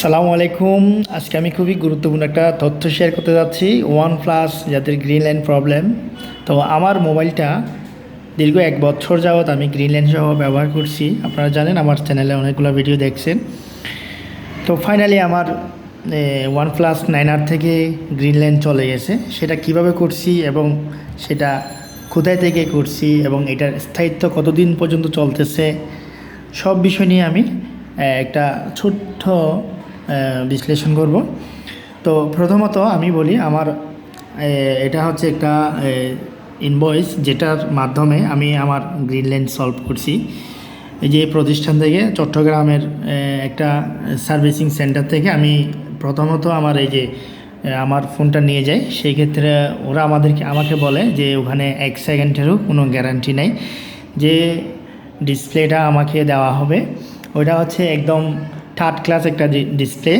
আসসালামু আলাইকুম। আজকে আমি খুবই গুরুত্বপূর্ণ একটা তথ্য শেয়ার করতে যাচ্ছি ওয়ান প্লাস যাদের গ্রিন লাইন প্রবলেম তো আমার মোবাইলটা দীর্ঘ এক বছর যাবৎ আমি গ্রিন লাইন সহ ব্যবহার করছি। আপনারা জানেন আমার চ্যানেলে অনেকগুলো ভিডিও দেখছেন। তো ফাইনালি আমার ওয়ান প্লাস নাইন আর থেকে গ্রিন লাইন চলে গেছে। সেটা কীভাবে করছি এবং সেটা কোথায় থেকে করছি এবং এটার স্থায়িত্ব কতদিন পর্যন্ত চলতেছে, সব বিষয় নিয়ে আমি একটা ছোট্ট বিশ্লেষণ করব। তো প্রথমত আমি বলি, আমার এটা হচ্ছে একটা ইনভয়েস যেটার মাধ্যমে আমি আমার গ্রিন লাইন সলভ করছি। এই যে প্রতিষ্ঠান থেকে চট্টগ্রামের একটা সার্ভিসিং সেন্টার থেকে আমি প্রথমত আমার এই যে আমার ফোনটা নিয়ে যাই। সেই ক্ষেত্রে ওরা আমাদেরকে, আমাকে বলে যে ওখানে এক সেকেন্ডেরও কোনো গ্যারান্টি নেই। যে ডিসপ্লেটা আমাকে দেওয়া হবে ওটা হচ্ছে একদম থার্ড ক্লাস একটা ডিসপ্লে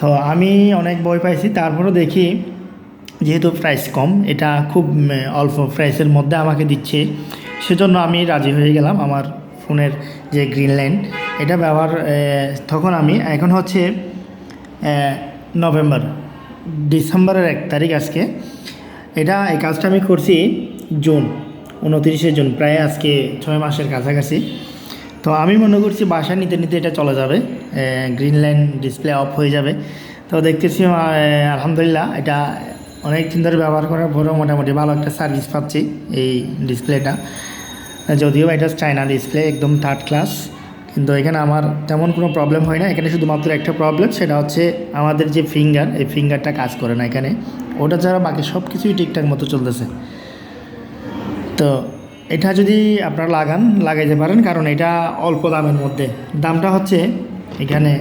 তো আমি অনেক বই পাইছি, তারপরও দেখি যেহেতু প্রাইস কম, এটা খুব অল্প প্রাইসের মধ্যে আমাকে দিচ্ছে। সেজন্য আমি রাজি হয়ে গেলাম আমার ফোনের যে গ্রিন লাইন এটা ব্যবহার তখন আমি, এখন হচ্ছে নভেম্বর, ডিসেম্বরের এক তারিখ আজকে। এটা, এই কাজটা আমি করছি জুন, উনতিরিশে জুন, প্রায় আজকে ছয় মাসের কাছাকাছি। তো আমি মনে করছি বাসা নিতে নিতে এটা চলে যাবে গ্রিন লাইন ডিসপ্লে অফ হয়ে যাবে। তো দেখতেছি আলহামদুলিল্লাহ এটা অনেক দিন ধরে ব্যবহার করার পরেও মোটামুটি ভালো একটা সার্ভিস পাচ্ছি এই ডিসপ্লেটা যদিও এটা চায়না ডিসপ্লে একদম থার্ড ক্লাস কিন্তু এখানে আমার তেমন কোনো প্রবলেম হয় না। এখানে শুধুমাত্র একটা প্রবলেম সেটা হচ্ছে আমাদের যে ফিঙ্গার এই ফিঙ্গারটা কাজ করে না এখানে। ওটা ছাড়া বাকি সব কিছুই ঠিকঠাক মতো চলতেছে। তো এটা যদি আপনারা লাগান, লাগাইতে পারেন, কারণ এটা অল্প দামের মধ্যে। দামটা হচ্ছে এখানে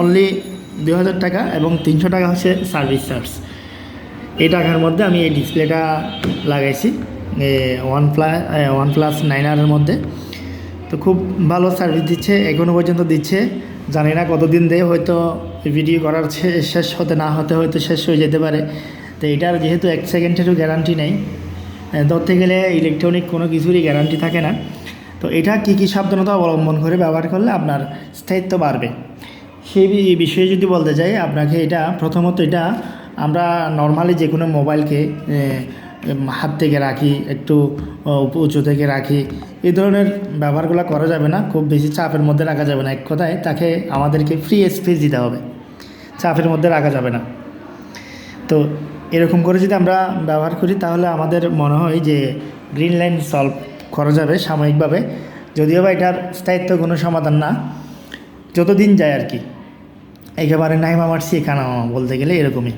অনলি দুই হাজার টাকা এবং তিনশো টাকা হচ্ছে সার্ভিস চার্জ এই টাকার মধ্যে আমি এই ডিসপ্লেটা লাগাইছি one plus one plus nine আরের মধ্যে। তো খুব ভালো সার্ভিস দিচ্ছে এখনও পর্যন্ত দিচ্ছে। জানি না কতদিন দেয় হয়তো ভিডিও করার শেষ হতে না হতে হয়তো শেষ হয়ে যেতে পারে। তো এটার যেহেতু এক সেকেন্ডেরও গ্যারান্টি নেই ধরতে গেলে ইলেকট্রনিক কোনো কিছুরই গ্যারান্টি থাকে না। তো এটা কী কী সাবধানতা অবলম্বন করে ব্যবহার করলে আপনার স্থায়িত্ব বাড়বে? সেই বিষয়ে যদি বলতে চাই আপনাকে এটা প্রথমত এটা আমরা নর্মালি যে কোনো মোবাইলকে হাত থেকে রাখি, একটু উঁচু থেকে রাখি এই ধরনের ব্যবহারগুলো করা যাবে না। খুব বেশি চাপের মধ্যে রাখা যাবে না। এক কথায় তাকে আমাদেরকে ফ্রি স্পেস দিতে হবে। চাপের মধ্যে রাখা যাবে না। তো এরকম করে যদি আমরা ব্যবহার করি, তাহলে আমাদের মনে হয় যে গ্রিন লাইন সলভ করা যাবে সাময়িকভাবে। যদিও বা এটার স্থায়িত্ব কোনো সমাধান না। যতদিন যায় আর কি। একেবারে নাই মারছি এখানে বলতে গেলে এরকমই।